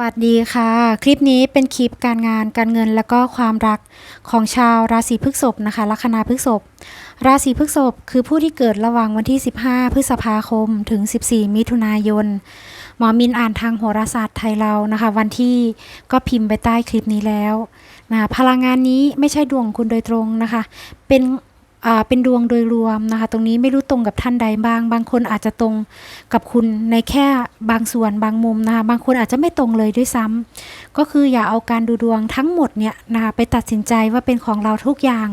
วัสดีค่ะ คลิปนี้เป็นคลิปการงานการเงินและก็ความรักของชาวราศีพฤษภนะคะลัคนาพฤษภราศีพฤษภคือผู้ที่เกิดระหว่างวันที่ 15 พฤษภาคม ถึง 14 มิถุนายน หมอมินอ่านทางโหราศาสตร์ไทยเรานะคะ วันที่ก็พิมพ์ไปใต้คลิปนี้แล้วนะพลังงานนี้ไม่ใช่ดวงคุณโดยตรงนะคะ เป็น เป็นดวงโดยรวมนะคะ ตรงนี้ไม่รู้ตรงกับท่านใดบ้าง บางคนอาจจะตรงกับคุณในแค่บางส่วนบางมุมนะคะ บางคนอาจจะไม่ตรงเลยด้วยซ้ำก็คืออย่าเอาการดูดวงทั้งหมดเนี่ยนะคะไปตัดสินใจว่าเป็นของเราทุกอย่าง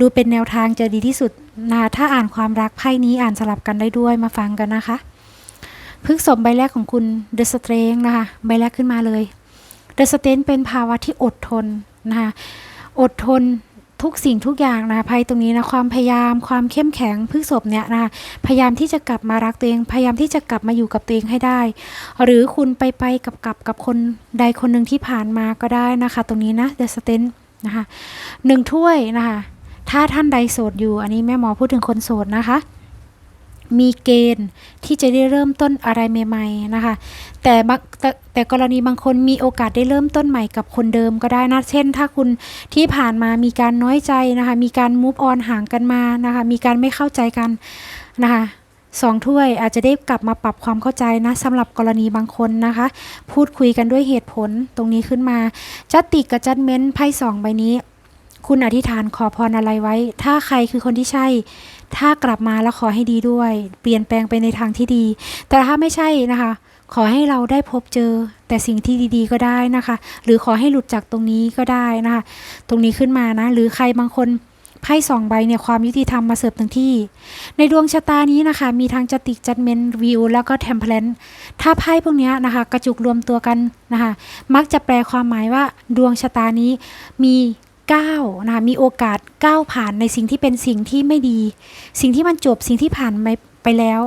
ดูเป็นแนวทางจะดีที่สุดนะคะถ้าอ่านความรักไพ่นี้อ่านสลับกันได้ด้วยมาฟังกันนะคะพฤกษบใบแรกของคุณ The Strength นะคะใบแรกขึ้นมาเลย The Strength เป็นภาวะที่อดทนนะคะอดทน ทุกสิ่งทุกอย่างนะคะไพ่ตรงนี้นะความพยายามความเข้มแข็งพฤกษบเนี่ยนะคะพยายามที่จะกลับมารักตัวเองพยายามที่จะกลับมาอยู่กับตัวเองให้ได้ หรือคุณไปไปกับกับกับคนใดคนหนึ่งที่ผ่านมาก็ได้นะคะ ตรงนี้นะ The Stent นะคะหนึ่งถ้วยนะคะถ้าท่านใดโสดอยู่ อันนี้แม่หมอพูดถึงคนโสดนะคะ มีเกณฑ์ที่จะได้เริ่มต้นอะไรใหม่ๆนะคะ แต่บางแต่แต่กรณีบางคนมีโอกาสได้เริ่มต้นใหม่กับคนเดิมก็ได้นะ เช่น ถ้าคุณที่ผ่านมามีการน้อยใจนะคะ มีการมูฟออนห่างกันมานะคะ มีการไม่เข้าใจกันนะคะสองถ้วยอาจจะได้กลับมาปรับความเข้าใจนะสำหรับกรณีบางคนนะคะ พูดคุยกันด้วยเหตุผลตรงนี้ขึ้นมา จัตติกับจัดเม้นไพ่สองใบนี้ คุณอธิษฐานขอพรอะไรไว้ ถ้าใครคือคนที่ใช่ ถ้ากลับมาแล้วขอให้ดีด้วย เปลี่ยนแปลงไปในทางที่ดี แต่ถ้าไม่ใช่นะคะ ขอให้เราได้พบเจอแต่สิ่งที่ดีๆก็ได้นะคะ หรือขอให้หลุดจากตรงนี้ก็ได้นะคะ ตรงนี้ขึ้นมานะ หรือใครบางคนไพ่สองใบเนี่ยความยุติธรรมมาเสิร์ฟถึงที่ ในดวงชะตานี้นะคะ มีทางจติกจัดเมนวิวแล้วก็เทมเพลนถ้าไพ่พวกเนี้ยนะคะ กระจุกรวมตัวกันนะคะ มักจะแปลความหมายว่าดวงชะตานี้มี ก้าวนะคะมีโอกาสก้าวผ่านในสิ่งที่เป็นสิ่งที่ไม่ดี สิ่งที่มันจบสิ่งที่ผ่านไปไปแล้ว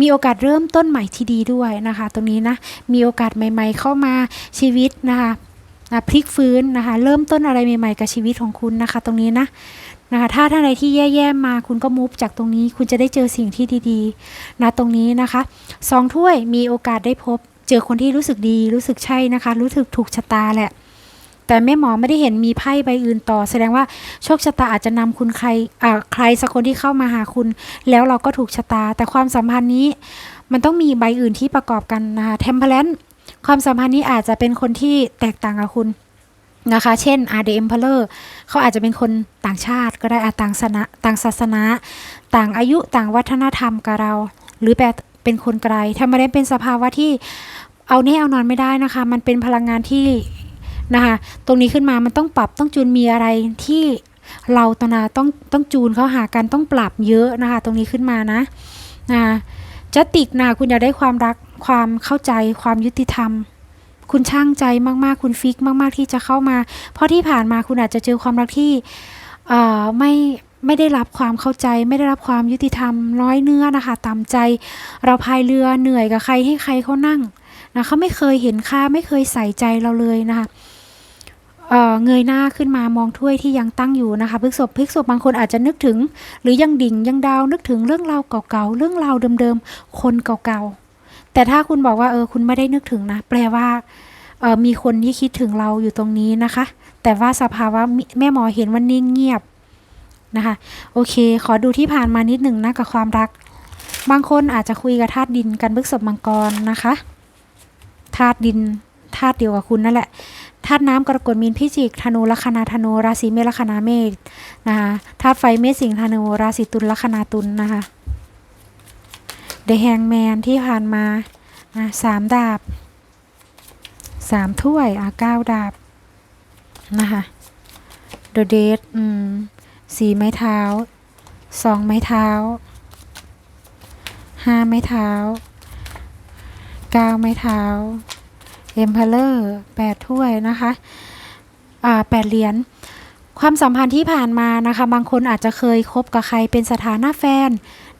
มีโอกาสเริ่มต้นใหม่ที่ดีด้วยนะคะ ตรงนี้นะมีโอกาสใหม่ ๆ เข้ามาชีวิตนะคะนะพลิกฟื้นนะคะ เริ่มต้นอะไรใหม่ ๆ กับชีวิตของคุณนะคะ ตรงนี้นะนะคะ ถ้าท่านใดที่แย่ๆมาคุณก็มูฟจากตรงนี้ คุณจะได้เจอสิ่งที่ดีๆนะตรงนี้นะคะสองถ้วยมีโอกาสได้พบ เจอคนที่รู้สึกดี รู้สึกใช่นะคะ รู้สึกถูกชะตาแหละ แต่แม่หมอไม่ได้เห็นมีไพ่ใบอื่นต่อ แสดงว่าโชคชะตาอาจจะนำคุณใครอ่าใครสักคนที่เข้ามาหาคุณ แล้วเราก็ถูกชะตา แต่ความสัมพันธ์นี้ มันต้องมีใบอื่นที่ประกอบกันนะคะเทมเพลนความสัมพันธ์นี้อาจจะเป็นคนที่แตกต่างกับคุณนะคะ เช่นอาเดมเพลอร์เขาอาจจะเป็นคนต่างชาติก็ได้อาต่างศาสนาต่างศาสนา ต่างอายุต่างวัฒนธรรมกับเรา หรือแปลเป็นคนไกลถ้าไมได้เป็นสภาวะที่เอาแน่เอานอนไม่ได้นะคะ มันเป็นพลังงานที่ นะคะ ตรงนี้ขึ้นมามันต้องปรับต้องจูนมีอะไรที่เราตนาต้องต้องจูนเข้าหากันต้องปรับเยอะนะคะ ตรงนี้ขึ้นมานะนะจะติกนะคุณอยากได้ความรักความเข้าใจความยุติธรรม คุณช่างใจมากๆ คุณฟิกมากๆที่จะเข้ามา เพราะที่ผ่านมาคุณอาจจะเจอความรักที่เอ่อไม่ไม่ได้รับความเข้าใจ ไม่ได้รับความยุติธรรมน้อยเนื้อนะคะตามใจ เราพายเรือเหนื่อยกับใครให้ใครเขานั่งนะเขาไม่เคยเห็นค่าไม่เคยใส่ใจเราเลยนะคะ เเงยหน้าขึ้นมามองถ้วยที่ยังตั้งอยู่นะคะพฤกษบพฤกษบบางคนอาจจะนึกถึง หรือยังดิ่งยังดาวนึกถึงเรื่องราวเก่าๆเรื่องราวเดิมๆคนเก่าๆแต่ถ้าคุณบอกว่าเออคุณไม่ได้นึกถึงนะ แปลว่าเออมีคนที่คิดถึงเราอยู่ตรงนี้นะคะ แต่ว่าสภาวะแม่หมอเห็นว่านิ่งเงียบนะคะ โอเค ขอดูที่ผ่านมานิดหนึ่งนะกับความรัก บางคนอาจจะคุยกับธาตุดินกันพฤกษบมังกรนะคะธาตุดินธาตุเดียวกับคุณนั่นแหละ ธาตุน้ำกรกฎมีนพิจิกธนูลัคนาธนูราศีเมษลัคนาเมษนะคะธาตุไฟเมษสิงห์ธนูราศีตุลลัคนาตุลนะคะเดแฮงแมนที่ผ่านมาสามดาบสามถ้วยอะเก้าดาบนะคะเดอะเดทอืมสี่ไม้เท้าสองไม้เท้าห้าไม้เท้าเก้าไม้เท้า เอ็มเพลเลอร์แปดถ้วยนะคะอ่าแปดเหรียญความสัมพันธ์ที่ผ่านมานะคะบางคนอาจจะเคยคบกับใครเป็นสถานะแฟน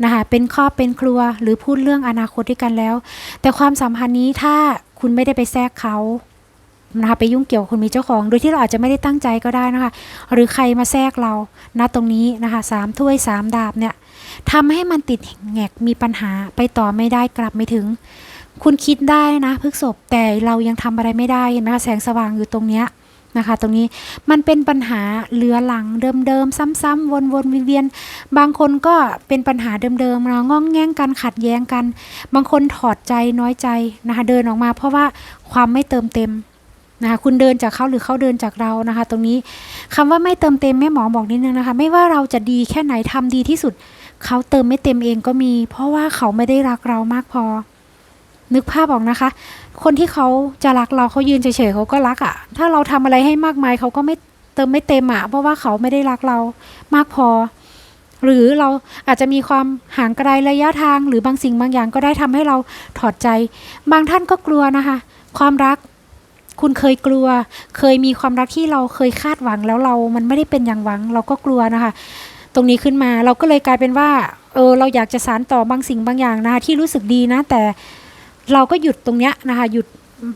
นะคะเป็นครอบเป็นครัวหรือพูดเรื่องอนาคตด้วยกันแล้ว แต่ความสัมพันธ์นี้ถ้าคุณไม่ได้ไปแทรกเขานะคะไปยุ่งเกี่ยวกับคนมีเจ้าของ โดยที่เราอาจจะไม่ได้ตั้งใจก็ได้นะคะ หรือใครมาแทรกเราณตรงนี้นะคะสามถ้วยสามดาบเนี่ยทำให้มันติดแงกมีปัญหาไปต่อไม่ได้กลับไม่ถึง คุณคิดได้นะพฤกษบแต่เรายังทำอะไรไม่ได้เห็นไหมคะแสงสว่างอยู่ตรงเนี้ยนะคะ ตรงนี้มันเป็นปัญหาเลือหลังเดิมๆซ้ำๆวนๆเวียนๆบางคนก็เป็นปัญหาเดิมๆเราง้องแง่งกันขัดแย้งกัน บางคนถอดใจน้อยใจนะคะเดินออกมาเพราะว่าความไม่เติมเต็มนะคะคุณเดินจากเขาหรือเขาเดินจากเรานะคะ ตรงนี้คำว่าไม่เติมเต็มแม่หมอบอกนิดนึงนะคะ ไม่ว่าเราจะดีแค่ไหนทำดีที่สุด เขาเติมไม่เต็มเองก็มี เพราะว่าเขาไม่ได้รักเรามากพอ นึกภาพออกนะคะ คนที่เขาจะรักเราเขายืนเฉยๆเขาก็รักอะ่ะ ถ้าเราทำอะไรให้มากมายเขาก็ไม่เติมไม่เต็มอะ่ะเพราะว่าเขาไม่ได้รักเรามากพอ หรือเราอาจจะมีความห่างไกลระยะทาง หรือบางสิ่งบางอย่างก็ได้ทำให้เราถอดใจ บางท่านก็กลัวนะคะ ความรักคุณเคยกลัว เคยมีความรักที่เราเคยคาดหวังแล้วเรา มันไม่ได้เป็นอย่างหวัง เราก็กลัวนะคะ ตรงนี้ขึ้นมาเราก็เลยกลายเป็นว่า เออ เราอยากจะสานต่อบางสิ่งบางอย่างนะคะที่รู้สึกดีนะ แต่ เราก็หยุดตรงเนี้ยนะคะหยุด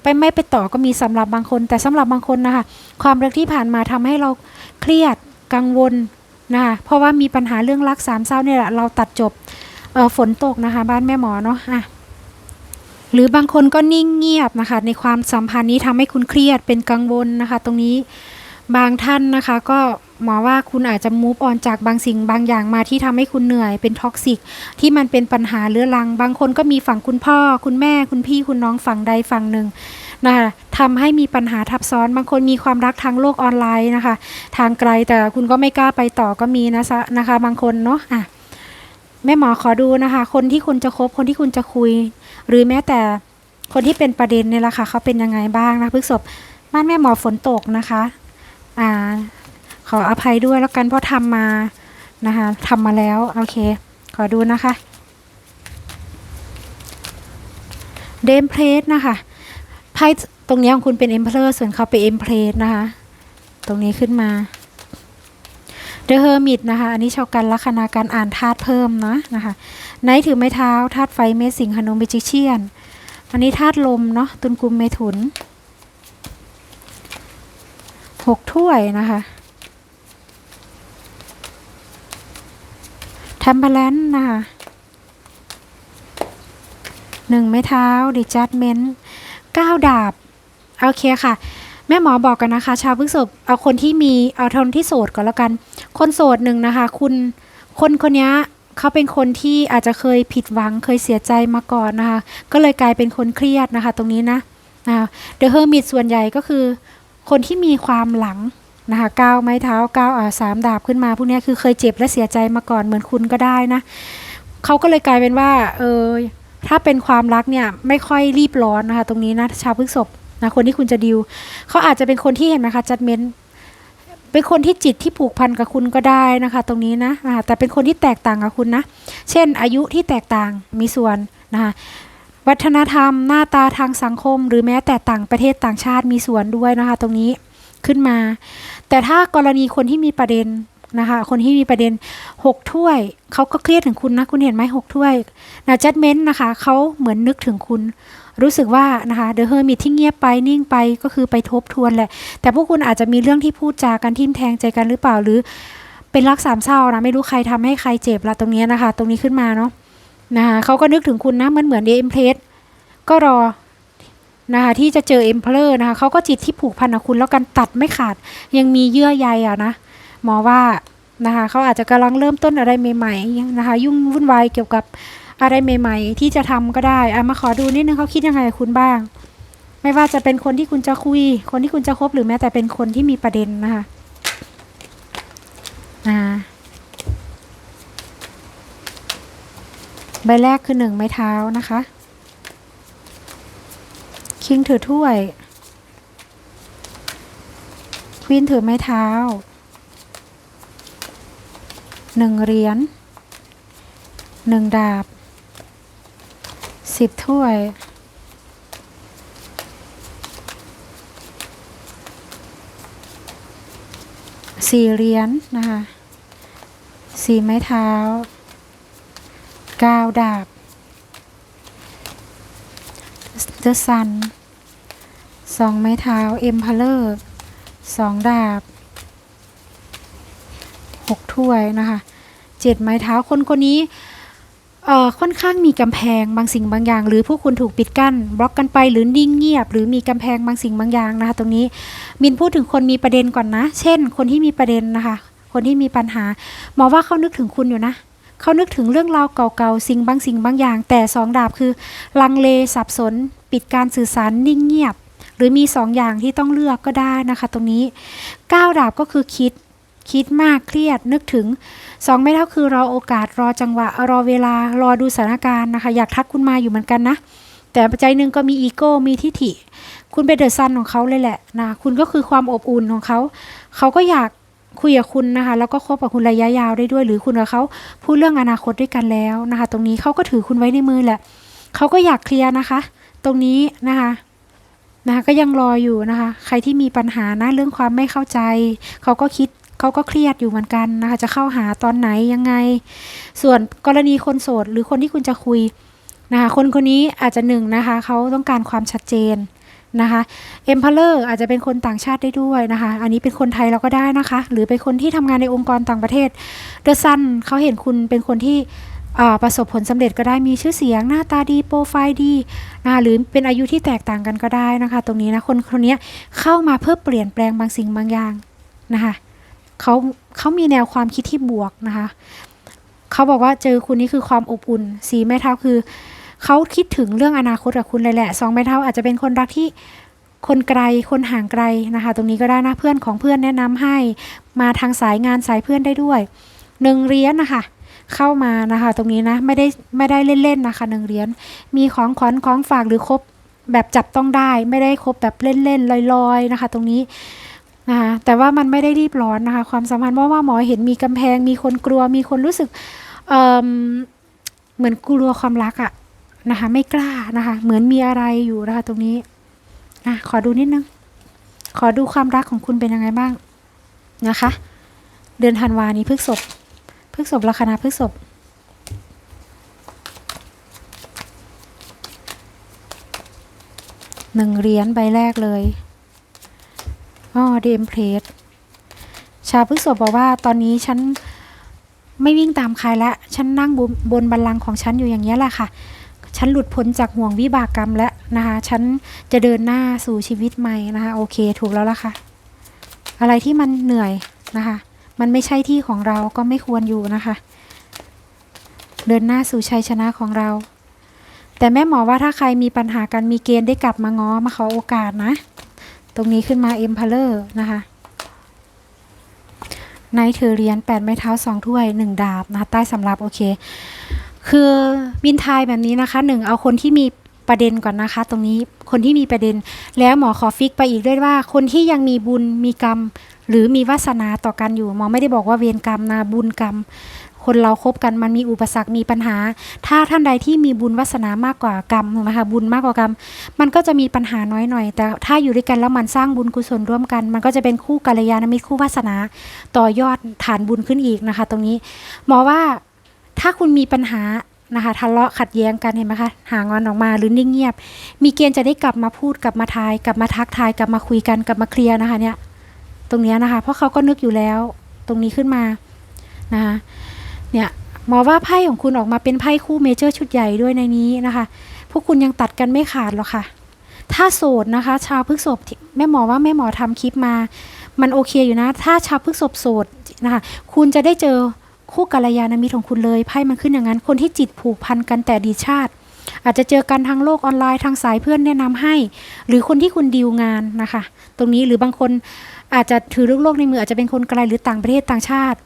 ไปไม่ไปต่อก็มีสำหรับบางคน แต่สำหรับบางคนนะคะความรักที่ผ่านมาทำให้เราเครียดกังวลนะคะเพราะว่ามีปัญหาเรื่องรักสามเศร้าเนี่ยแหละเราตัดจบเออฝนตกนะคะ บ้านแม่หมอเนาะอะหรือบางคนก็นิ่งเงียบนะคะ ในความสัมพันธ์นี้ทำให้คุณเครียดเป็นกังวลนะคะ ตรงนี้บางท่านนะคะก็หมอว่าคุณอาจจะมูฟออนจากบางสิ่งบางอย่างมาที่ทำให้คุณเหนื่อยเป็นท็อกซิกที่มันเป็นปัญหาเรื้อรัง บางคนก็มีฝั่งคุณพ่อ คุณแม่คุณพี่คุณน้องฝั่งใดฝั่งหนึ่งนะคะทำให้มีปัญหาทับซ้อนบางคนมีความรักทางโลกออนไลน์นะคะ ทางไกลแต่คุณก็ไม่กล้าไปต่อก็มีนะนะคะ บางคนเนาะอะแม่หมอขอดูนะคะ คนที่คุณจะคบคนที่คุณจะคุย หรือแม้แต่คนที่เป็นประเด็นเนี่ยแหละค่ะเขาเป็นยังไงบ้างนะพฤกษบบ้านแม่หมอฝนตกนะคะ อ่า ขออภัยด้วยแล้วกันเพราะทำมานะคะทำมาแล้วโอเค ขอดูนะคะเดมเพลสนะคะไพ่ตรงนี้ของคุณเป็นเอ็มเพลอร์ส่วนเขาเป็นเอ็มเพลสนะคะ ตรงนี้ขึ้นมาเดอะเฮอร์มิตนะคะ อันนี้ชาวกันลัคนาการอ่านธาตุเพิ่มนะนะคะไนท์ถือไม้เท้าธาตุไฟเมสสิงหนุมเบจิเชียน อันนี้ธาตุลมเนาะตุนกุมเมถุนหกถ้วยนะคะ ทมเปอร์แลนนะคะหนึ่งไม้เท้าดิจัดเมนต์เก้าดาบ โอเคค่ะ แม่หมอบอกกันนะคะ ชาวพฤกษบเอาคนที่มีเอาทนที่โสดก่อนแล้วกัน คนโสดหนึ่งนะคะ คุณคนคนนี้เขาเป็นคนที่อาจจะเคยผิดหวังเคยเสียใจมาก่อนนะคะ ก็เลยกลายเป็นคนเครียดนะคะ ตรงนี้นะนะเดอะเฮอร์มิตส่วนใหญ่ก็คือ คนที่มีความหลัง นะคะก้าวไม้เท้าก้าวอ่าสามดาบขึ้นมาพวกนี้คือเคยเจ็บและเสียใจมาก่อนเหมือนคุณก็ได้นะเขาก็เลยกลายเป็นว่าเออถ้าเป็นความรักเนี่ยไม่ค่อยรีบร้อนนะคะตรงนี้นะชาวพฤกษบนะคนที่คุณจะดิวเขาอาจจะเป็นคนที่เห็นไหมคะจัดเม้นเป็นคนที่จิตที่ผูกพันกับคุณก็ได้นะคะ ตรงนี้นะแต่เป็นคนที่แตกต่างกับคุณนะ เช่น อายุที่แตกต่างมีส่วนนะคะวัฒนธรรมหน้าตาทางสังคม หรือแม้แต่ต่างประเทศต่างชาติมีส่วนด้วยนะคะ ตรงนี้ ขึ้นมา แต่ถ้ากรณีคนที่มีประเด็นนะคะ คนที่มีประเด็นหกถ้วยเขาก็เครียดถึงคุณนะ คุณเห็นไหมหกถ้วยนะจัดเม้นนะคะเขาเหมือนนึกถึงคุณ รู้สึกว่านะคะเดอะเฮอร์มิทที่เงียบไปนิ่งไปก็คือไปทบทวนแหละ แต่พวกคุณอาจจะมีเรื่องที่พูดจากันทิมแทงใจกันหรือเปล่าหรือ เป็นรักสามเศร้านะไม่รู้ใครทำให้ใครเจ็บละตรงนี้นะคะ ตรงนี้ขึ้นมาเนาะนะคะเขาก็นึกถึงคุณนะเหมือนเหมือนเอ็มเพลสก็รอ นะคะที่จะเจอเอ็มเพลอร์นะคะเขาก็จิตที่ผูกพันกับคุณแล้วกันตัดไม่ขาด ยังมีเยื่อใยอะนะหมอว่านะคะเขาอาจจะกำลังเริ่มต้นอะไรใหม่ๆนะคะยุ่งวุ่นวายเกี่ยวกับอะไรใหม่ๆ ที่จะทำก็ได้อะมาขอดูนิดนึงเขาคิดยังไงคุณบ้าง ไม่ว่าจะเป็นคนที่คุณจะคุย คนที่คุณจะคบหรือแม้แต่เป็นคนที่มีประเด็นนะคะอ่าใบแรกคือหนึ่งไม้เท้านะคะ คิงถือถ้วย ควีนถือไม้เท้าหนึ่งเหรียญหนึ่งดาบสิบถ้วย สี่เหรียญนะคะ สี่ไม้เท้าเก้าดาบ The Sun สองไม้เท้า Emperor สองดาบหกถ้วยนะคะเจ็ดไม้เท้าคนคนนี้ค่อนข้างมีกำแพงบางสิ่งบางอย่าง หรือพวกคุณถูกปิดกั้นบล็อกกันไปหรือนิ่งเงียบ หรือมีกำแพงบางสิ่งบางอย่างนะคะตรงนี้มินพูดถึงคนมีประเด็นก่อนนะ เช่น คนที่มีประเด็นนะคะ คนที่มีปัญหาหมอว่าเขานึกถึงคุณอยู่นะเขานึกถึงเรื่องราวเก่าๆสิ่งบางสิ่งบางอย่าง แต่สองดาบคือลังเลสับสน ปิดการสื่อสารนิ่งเงียบ หรือมีสองอย่างที่ต้องเลือกก็ได้นะคะตรงนี้ก้าดาบก็คือคิดคิดมากเครียดนึกถึงสองไม่เท่าคือรอโอกาสรอจังหวะ รอเวลารอดูสถานการณ์นะคะ อยากทักคุณมาอยู่เหมือนกันนะ แต่ปัจจัยหนึ่งก็มีอีโก้มีทิฐิ คุณเป็นเดอะซันของเขาเลยแหละนะคุณก็คือความอบอุ่นของเขาเขาก็อยากคุยกับคุณนะคะแล้วก็คบกับคุณระยะยาวได้ด้วย หรือคุณกับเขาพูดเรื่องอนาคตด้วยกันแล้วนะคะ ตรงนี้เขาก็ถือคุณไว้ในมือแหละเขาก็อยากเคลียร์นะคะ ตรงนี้นะคะนะคะก็ยังรออยู่นะคะ ใครที่มีปัญหานะเรื่องความไม่เข้าใจ เขาก็คิดเขาก็เครียดอยู่เหมือนกันนะคะจะเข้าหาตอนไหนยังไง ส่วนกรณีคนโสดหรือคนที่คุณจะคุยนะคะคนคนนี้อาจจะหนึ่งนะคะเขาต้องการความชัดเจนนะคะเอ็มพ r อร์อาจจะเป็นคนต่างชาติได้ด้วยนะคะ อันนี้เป็นคนไทยเราก็ได้นะคะ หรือเป็นคนที่ทำงานในองค์กรต่างประเทศเดอะซันเขาเห็นคุณเป็นคนที่ ประสบผลสำเร็จก็ได้มีชื่อเสียงหน้าตาดีโปรไฟล์ดีนะหรือเป็นอายุที่แตกต่างกันก็ได้นะคะ ตรงนี้นะคนคนนี้เข้ามาเพื่อเปลี่ยนแปลงบางสิ่งบางอย่างนะคะเขาเขามีแนวความคิดที่บวกนะคะเขาบอกว่าเจอคุณนี่คือความอบอุ่นสีแม่เท้าคือเขาคิดถึงเรื่องอนาคตกับคุณเลยแหละสองแม่เท้าอาจจะเป็นคนรักที่คนไกลคนห่างไกลนะคะ ตรงนี้ก็ได้นะเพื่อนของเพื่อนแนะนำให้ มาทางสายงานสายเพื่อนได้ด้วยหนึ่งเหรียญนะคะ เข้ามานะคะ ตรงนี้นะไม่ได้ไม่ได้เล่นๆนะคะหนึ่งเหรียญมีของขวัญของฝากหรือครบแบบจับต้องได้ ไม่ได้ครบแบบเล่นๆลอยๆนะคะ ตรงนี้นะคะแต่ว่ามันไม่ได้รีบร้อนนะคะ ความสัมพันธ์เพราะว่าหมอเห็นมีกำแพง มีคนกลัวมีคนรู้สึกเเหมือนกลัวความรักอะนะคะไม่กล้านะคะ เหมือนมีอะไรอยู่นะคะ ตรงนี้อะขอดูนิดนึง ขอดูความรักของคุณเป็นยังไงบ้างนะคะ เดือนธันวานี้พฤกษบ พฤกษบลัคนาพฤกษบหนึ่งเหรียญใบแรกเลยอ๋อเดมเพลทชาวพฤกษบบอกว่าตอนนี้ฉันไม่วิ่งตามใครละ ฉันนั่งบนบนบัลลังก์ของฉันอยู่อย่างนี้แหละค่ะ ฉันหลุดพ้นจากห่วงวิบากกรรมแล้วนะคะ ฉันจะเดินหน้าสู่ชีวิตใหม่นะคะ โอเค ถูกแล้วล่ะค่ะ อะไรที่มันเหนื่อยนะคะ มันไม่ใช่ที่ของเราก็ไม่ควรอยู่นะคะ เดินหน้าสู่ชัยชนะของเรา แต่แม่หมอว่าถ้าใครมีปัญหากันมีเกณฑ์ได้กลับมาง้อมาขอโอกาสนะ ตรงนี้ขึ้นมาเอ็มพาเลอร์นะคะนท์ถือเหรียญแปดไม้เท้าสองถ้วยหนึ่งดาบนะคะใต้สำรับโอเค คือบินทายแบบนี้นะคะหนึ่งเอาคนที่มี ประเด็นก่อนนะคะ ตรงนี้คนที่มีประเด็น แล้วหมอขอฟิกไปอีกด้วยว่า คนที่ยังมีบุญมีกรรม หรือมีวาสนาต่อกันอยู่หมอไม่ได้บอกว่าเวรกรรมนะบุญกรรม คนเราคบกันมันมีอุปสรรคมีปัญหา ถ้าท่านใดที่มีบุญวาสนามากกว่ากรรมถูกไหมคะบุญมากกว่ากรรม มันก็จะมีปัญหาน้อยหน่อย แต่ถ้าอยู่ด้วยกันแล้วมันสร้างบุญกุศลร่วมกัน มันก็จะเป็นคู่กัลยาณมิตรคู่วาสนา ต่อยอดฐานบุญขึ้นอีกนะคะ ตรงนี้หมอว่าถ้าคุณมีปัญหา นะคะทะเลาะขัดแย้งกันเห็นไหมคะหางอนออกมาหรือนิ่งเงียบ มีเกณฑ์จะได้กลับมาพูดกลับมาทาย กลับมาทักทายกลับมาคุยกันกลับมาเคลียร์นะคะเนี่ยตรงนี้นะคะ เพราะเขาก็นึกอยู่แล้ว ตรงนี้ขึ้นมานะคะเนี่ยหมอว่าไพ่ของคุณออกมาเป็นไพ่คู่เมเจอร์ชุดใหญ่ด้วยในนี้นะคะ พวกคุณยังตัดกันไม่ขาดหรอกค่ะ ถ้าโสดนะคะ ชาวพฤกษภแม่หมอว่าแม่หมอทำคลิปมา มันโอเคอยู่นะ ถ้าชาวพฤกษภโสดนะคะ คุณจะได้เจอ คู่กัลยาณมิตรของคุณเลยไพ่มันขึ้นอย่างนั้น คนที่จิตผูกพันกันแต่ดีชาติ อาจจะเจอกันทางโลกออนไลน์ทางสายเพื่อนแนะนำให้ หรือคนที่คุณดีลงานนะคะ ตรงนี้หรือบางคนอาจจะถือลูกโลกในมืออาจจะเป็นคนไกลหรือต่างประเทศต่างชาติ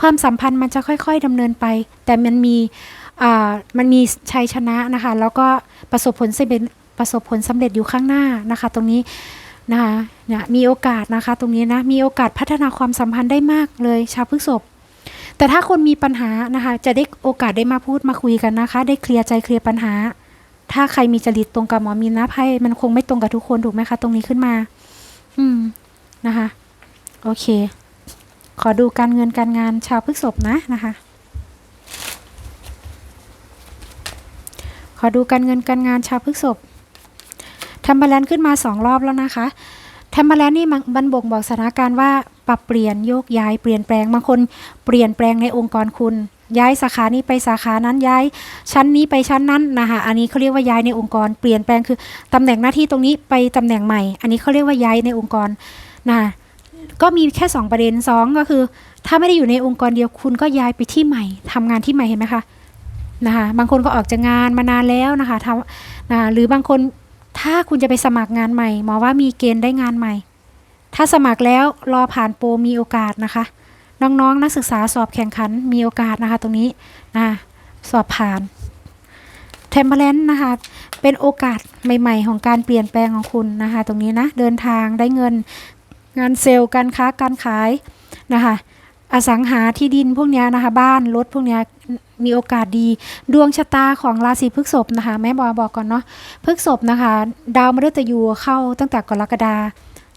ความสัมพันธ์มันจะค่อย ๆดำเนินไป แต่มันมีมันมีชัยชนะนะคะ แล้วก็ประสบผลสำเร็จประสบผลสำเร็จอยู่ข้างหน้านะคะ ตรงนี้นะคะเนี่ยมีโอกาสนะคะ ตรงนี้นะมีโอกาสพัฒนาความสัมพันธ์ได้มากเลยชาวพฤกษภ แต่ถ้าคนมีปัญหานะคะ จะได้โอกาสได้มาพูดมาคุยกันนะคะ ได้เคลียร์ใจเคลียร์ปัญหา ถ้าใครมีจริตตรงกับหมอมีนะไพ่มันคงไม่ตรงกับทุกคนถูกไหมคะ ตรงนี้ขึ้นมา อืมนะคะ โอเค ขอดูการเงินการงานชาวพฤกษภนะนะคะ ขอดูการเงินการงานชาวพฤกษภทำบาลานซ์ขึ้นมาสองรอบแล้วนะคะ ทำบาแลานซ์นี่มันบ่งบอกสถานการณ์ว่าปรับเปลี่ยนโยกย้ายเปลี่ยนแปลงบางคนเปลี่ยนแปลงในองค์กรคุณ ย้ายสาขานี้ไปสาขานั้นย้าย ชั้นนี้ไปชั้นนั้นนะคะอันนี้เขาเรียกว่าย้ายในองค์กร เปลี่ยนแปลงคือตำแหน่งหน้าที่ตรงนี้ไปตำแหน่งใหม่ อันนี้เขาเรียกว่าย้ายในองค์กรนะก็มีแค่ 2 ประเด็น 2 ก็คือ ถ้าไม่ได้อยู่ในองค์กรเดียวคุณก็ย้ายไปที่ใหม่ทำงานที่ใหม่เห็นไหมคะนะคะบางคนก็ออกจากงานมานานแล้วนะคะทำนะคะหรือบางคน ถ้าคุณจะไปสมัครงานใหม่หมอว่ามีเกณฑ์ได้งานใหม่ ถ้าสมัครแล้วรอผ่านโปรมีโอกาสนะคะ น้องๆนักศึกษาสอบแข่งขันมีโอกาสนะคะ ตรงนี้นะสอบผ่านเทมเพลนนะคะ เป็นโอกาสใหม่ ๆ ของการเปลี่ยนแปลงของคุณนะคะ ตรงนี้นะ เดินทางได้เงินงานเซลล์การค้าการขายนะคะ อสังหาที่ดินพวกนี้นะคะ บ้านรถพวกนี้ มีโอกาสดี ดวงชะตาของราศีพฤษภนะคะ แม่บอบอกก่อนเนาะพฤษภนะคะ ดาวมฤตยูเข้าตั้งแต่กรกฎา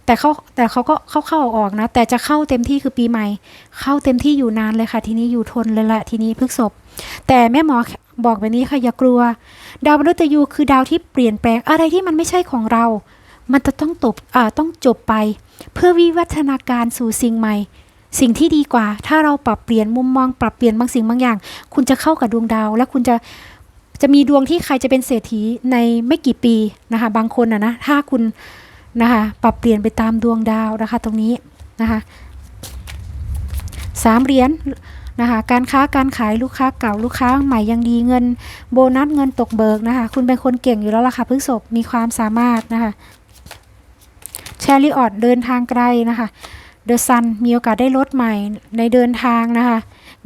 แต่เขาแต่เขาก็เข้าเข้าออกๆนะ แต่จะเข้าเต็มที่คือปีใหม่ เข้าเต็มที่อยู่นานเลยค่ะ ทีนี้อยู่ทนเลยละทีนี้พฤษภแต่แม่หมอบอกแบบนี้ค่ะอย่ากลัว ดาวมฤตยูคือดาวที่เปลี่ยนแปลงอะไรที่มันไม่ใช่ของเรา มันจะต้องตบอ่าต้องจบไป เพื่อวิวัฒนาการสู่สิ่งใหม่ สิ่งที่ดีกว่า ถ้าเราปรับเปลี่ยนมุมมองปรับเปลี่ยนบางสิ่งบางอย่าง คุณจะเข้ากับดวงดาว และคุณจะจะมีดวงที่ใครจะเป็นเศรษฐีในไม่กี่ปีนะคะ บางคนนะนะถ้าคุณนะคะปรับเปลี่ยนไปตามดวงดาวนะคะตรงนี้นะคะสามเหรียญนะคะการค้าการขายลูกค้าเก่าลูกค้าใหม่ยังดีเงิน โบนัสเงินตกเบิกนะคะคุณเป็นคนเก่งอยู่แล้วล่ะค่ะพฤษภมีความสามารถนะคะแชริออดเดินทางไกลนะคะ เดอะซันมีโอกาสได้รถใหม่ในเดินทางนะคะ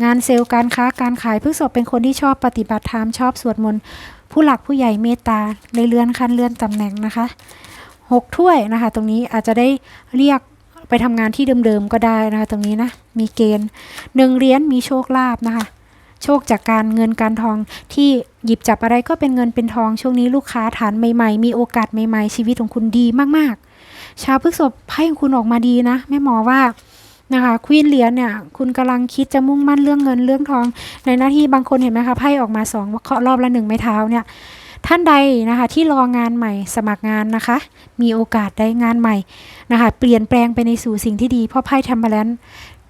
งานเซลล์การค้าการขายพฤษภเป็นคนที่ชอบปฏิบัติธรรมชอบสวดมนต์ผู้หลักผู้ใหญ่เมตตาในเลื่อนขั้นเลื่อนตำแหน่งนะคะหกถ้วยนะคะ ตรงนี้อาจจะได้เรียกไปทำงานที่เดิมๆก็ได้นะคะ ตรงนี้นะมีเกณฑ์หนึ่งเหรียญมีโชคลาภนะคะ โชคจากการเงินการทองที่หยิบจับอะไรก็เป็นเงินเป็นทองช่วงนี้ลูกค้าฐานใหม่ๆ มีโอกาสใหม่ๆ ชีวิตของคุณดีมากๆ ชาวพฤษภไพ่ของคุณออกมาดีนะแม่หมอว่านะคะควีนเหรียญเนี่ยคุณกำลังคิดจะมุ่งมั่นเรื่องเงินเรื่องทอง ในหน้าที่บางคนเห็นไหมคะไพ่ออกมาสองเคาะรอบละหนึ่งไม้เท้าเนี่ยท่านใดนะคะที่รองานใหม่สมัครงานนะคะ มีโอกาสได้งานใหม่นะคะเปลี่ยนแปลงไปในสู่สิ่งที่ดีเพราะไพ่ทำมาแล้ว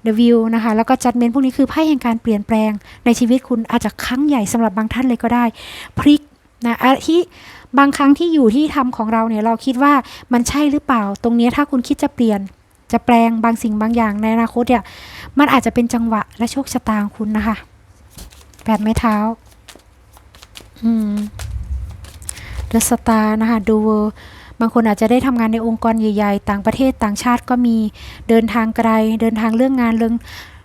The View นะคะแล้วก็จัดเมนพวกนี้คือไพ่แห่งการเปลี่ยนแปลงในชีวิตคุณอาจจะครั้งใหญ่สำหรับบางท่านเลยก็ได้พลิกนะอะที่ บางครั้งที่อยู่ที่ทำของเราเนี่ยเราคิดว่ามันใช่หรือเปล่า ตรงนี้ถ้าคุณคิดจะเปลี่ยนจะแปลงบางสิ่งบางอย่างในอนาคตเนี่ยมันอาจจะเป็นจังหวะและโชคชะตาของคุณนะคะแปดไม้เท้าอืมเดอะสตาร์นะคะดูบางคนอาจจะได้ทำงานในองค์กรใหญ่ ๆ ต่างประเทศต่างชาติก็มีเดินทางไกล เดินทางเรื่องงานเรื่อง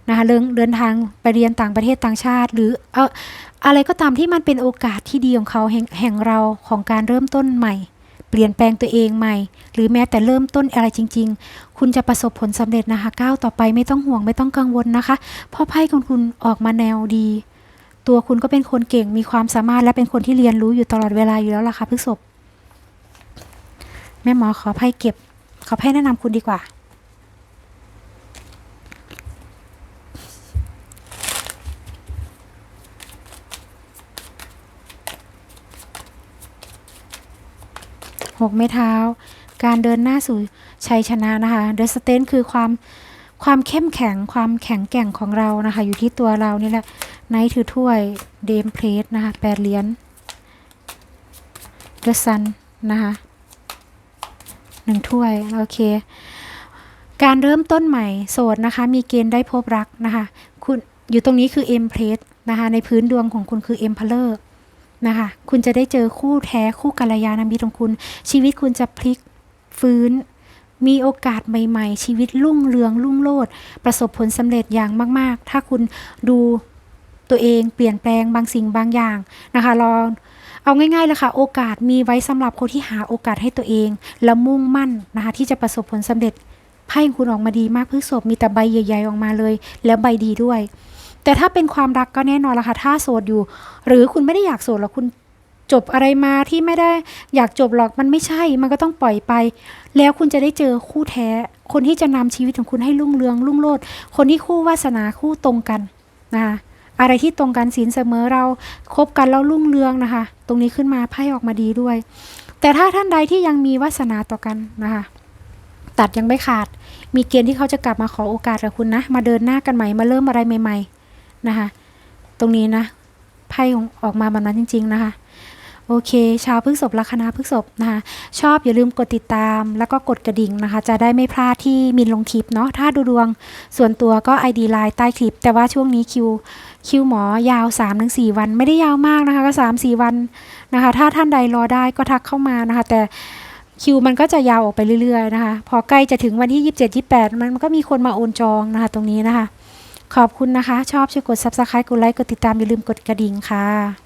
นะคะเรื่องเดินทางไปเรียนต่างประเทศต่างชาติ หรือเอออะไรก็ตามที่มันเป็นโอกาสที่ดีของเขาแห่งแห่งเราของการเริ่มต้นใหม่ เปลี่ยนแปลงตัวเองใหม่ หรือแม้แต่เริ่มต้นอะไรจริง ๆ คุณจะประสบผลสำเร็จนะคะก้าวต่อไปไม่ต้องห่วงไม่ต้องกังวลนะคะเพราะไพ่ของคุณออกมาแนวดี ตัวคุณก็เป็นคนเก่งมีความสามารถและเป็นคนที่เรียนรู้อยู่ตลอดเวลาอยู่แล้วล่ะค่ะพฤษภแม่หมอขอไพ่เก็บ ขอไพ่แนะนำคุณดีกว่า หกไม้เท้า การเดินหน้าสู่ชัยชนะนะคะ The s t a n คือความความเข้มแข็งความแข็งแกร่งของเรานะคะ อยู่ที่ตัวเรานี่แหละไนท์ถือถ้วยเดมเพลสนะคะแปดเหรียญ The Sun นะคะหนึ่งถ้วย โอเค การเริ่มต้นใหม่โสดนะคะ มีเกณฑ์ได้พบรักนะคะ คุณอยู่ตรงนี้คือ M p r e s นะคะ ในพื้นดวงของคุณคือ e m p e r o r นะคะ คุณจะได้เจอคู่แท้คู่กัลยาณมิตรของคุณ ชีวิตคุณจะพลิกฟื้น มีโอกาสใหม่ๆ ชีวิตรุ่งเรืองรุ่งโรจน์ประสบผลสำเร็จอย่างมาก ๆ ถ้าคุณดูตัวเองเปลี่ยนแปลงบางสิ่งบางอย่างนะคะรองเอาง่ายๆเลยค่ะ โอกาสมีไว้สำหรับคนที่หาโอกาสให้ตัวเอง แล้วมุ่งมั่นนะคะ ที่จะประสบผลสำเร็จไพ่ของคุณออกมาดีมากพฤษภมีแต่ใบใหญ่ ๆ ออกมาเลย แล้วใบดีด้วย แต่ถ้าเป็นความรักก็แน่นอนละค่ะถ้าโสดอยู่ หรือคุณไม่ได้อยากโสดหรอกคุณจบอะไรมาที่ไม่ได้อยากจบหรอกมันไม่ใช่ มันก็ต้องปล่อยไป แล้วคุณจะได้เจอคู่แท้ คนที่จะนำชีวิตของคุณให้รุ่งเรืองรุ่งโรจน์คนที่คู่วาสนาคู่ตรงกันนะคะอะไรที่ตรงกันศีลเสมอเราคบกันแล้วรุ่งเรืองนะคะ ตรงนี้ขึ้นมาไพ่ออกมาดีด้วย แต่ถ้าท่านใดที่ยังมีวาสนาต่อกันนะคะ ตัดยังไม่ขาด มีเกณฑ์ที่เขาจะกลับมาขอโอกาสกับคุณนะ มาเดินหน้ากันใหม่มาเริ่มอะไรใหม่ ๆ นะคะ ตรงนี้นะไพ่ของออกมาแบบนั้นจริง ๆ นะคะ โอเค ชาวพฤษภลัคนาพฤษภนะคะชอบอย่าลืมกดติดตาม แล้วก็กดกระดิ่งนะคะ จะได้ไม่พลาดที่มินลงคลิปเนาะถ้าดูดวงส่วนตัวก็ ID ไลน์ใต้คลิป แต่ว่าช่วงนี้คิวคิวหมอยาว 3-4 วัน ไม่ได้ยาวมากนะคะก็ 3-4 วันนะคะ ถ้าท่านใดรอได้ก็ทักเข้ามานะคะ แต่คิวมันก็จะยาวออกไปเรื่อยๆนะคะ พอใกล้จะถึงวันที่ 27-28 มันก็มีคนมาโอนจองนะคะ ตรงนี้นะคะ ขอบคุณนะคะ ชอบช่วยกด Subscribe กดไลค์ กดติดตาม อย่าลืมกดกระดิ่งค่ะ